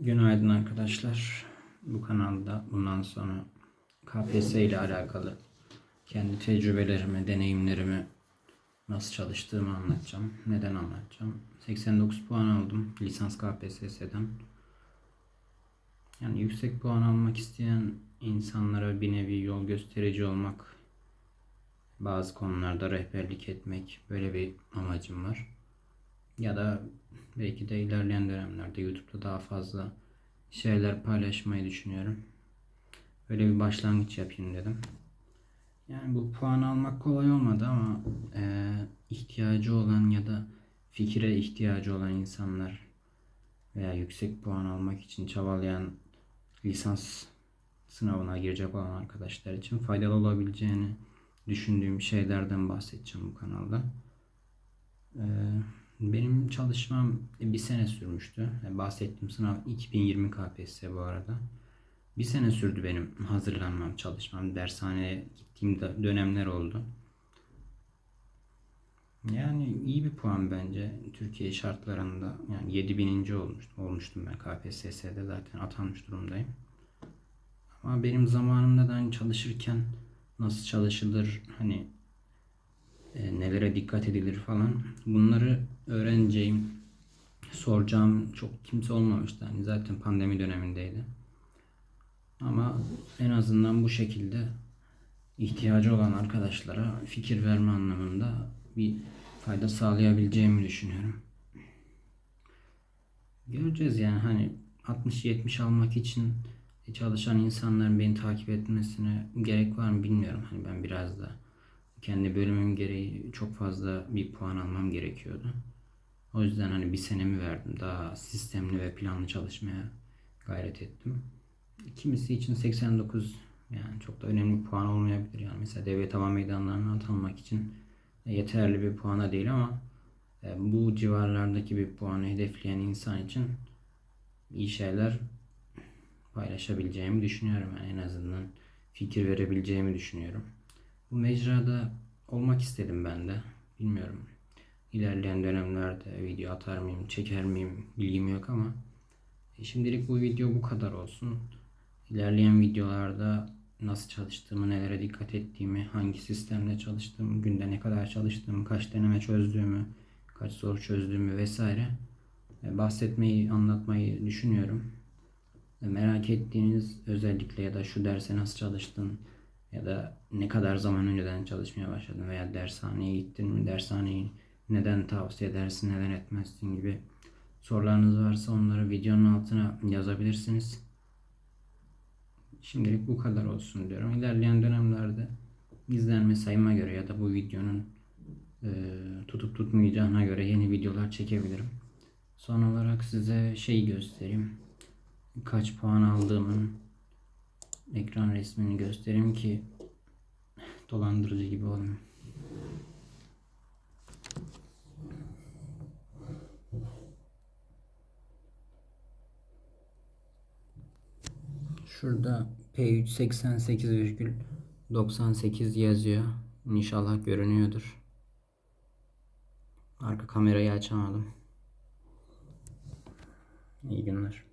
Günaydın arkadaşlar. Bu kanalda bundan sonra KPSS ile alakalı kendi tecrübelerimi, deneyimlerimi nasıl çalıştığımı anlatacağım. Neden anlatacağım? 89 puan aldım lisans KPSS'den. Yani yüksek puan almak isteyen insanlara bir nevi yol gösterici olmak, bazı konularda rehberlik etmek böyle bir amacım var. Ya da belki de ilerleyen dönemlerde YouTube'da daha fazla şeyler paylaşmayı düşünüyorum. Böyle bir başlangıç yapayım dedim. Yani bu puan almak kolay olmadı ama e, ihtiyacı olan ya da fikire ihtiyacı olan insanlar veya yüksek puan almak için çabalayan lisans sınavına girecek olan arkadaşlar için faydalı olabileceğini düşündüğüm şeylerden bahsedeceğim bu kanalda. Ee, benim çalışmam bir sene sürmüştü. Bahsettiğim sınav 2020 KPSS bu arada. Bir sene sürdü benim hazırlanmam, çalışmam. Dershaneye gittiğim dönemler oldu. Yani iyi bir puan bence Türkiye şartlarında. Yani 7000. olmuştum, olmuştum ben KPSS'de zaten atanmış durumdayım. Ama benim zamanımda da hani çalışırken nasıl çalışılır hani e, nelere dikkat edilir falan bunları öğreneceğim soracağım çok kimse olmamıştı. Hani zaten pandemi dönemindeydi. Ama en azından bu şekilde ihtiyacı olan arkadaşlara fikir verme anlamında bir fayda sağlayabileceğimi düşünüyorum. Göreceğiz yani hani 60-70 almak için çalışan insanların beni takip etmesine gerek var mı bilmiyorum. Hani ben biraz da kendi bölümüm gereği çok fazla bir puan almam gerekiyordu. O yüzden hani bir senemi verdim. Daha sistemli ve planlı çalışmaya gayret ettim. Kimisi için 89 yani çok da önemli bir puan olmayabilir. Yani mesela devlet hava meydanlarına atanmak için yeterli bir puana değil ama e, bu civarlardaki bir puanı hedefleyen insan için iyi şeyler paylaşabileceğimi düşünüyorum. Yani en azından fikir verebileceğimi düşünüyorum. Bu mecrada olmak istedim ben de. Bilmiyorum. İlerleyen dönemlerde video atar mıyım, çeker miyim bilgim yok ama e, şimdilik bu video bu kadar olsun. İlerleyen videolarda nasıl çalıştığımı, nelere dikkat ettiğimi, hangi sistemle çalıştığımı, günde ne kadar çalıştığımı, kaç deneme çözdüğümü, kaç soru çözdüğümü vesaire e, bahsetmeyi, anlatmayı düşünüyorum. E, Merak ettiğiniz özellikle ya da şu derse nasıl çalıştın ya da ne kadar zaman önceden çalışmaya başladın veya dershaneye gittin mi, dershaneyi neden tavsiye edersin, neden etmezsin gibi sorularınız varsa onları videonun altına yazabilirsiniz. Şimdilik bu kadar olsun diyorum. İlerleyen dönemlerde izlenme sayıma göre ya da bu videonun e, tutup tutmayacağına göre yeni videolar çekebilirim. Son olarak size şey göstereyim. Kaç puan aldığımın ekran resmini göstereyim ki dolandırıcı gibi olmayayım. Şurada P3 88,98 yazıyor. İnşallah görünüyordur. Arka kamerayı açamadım. İyi günler.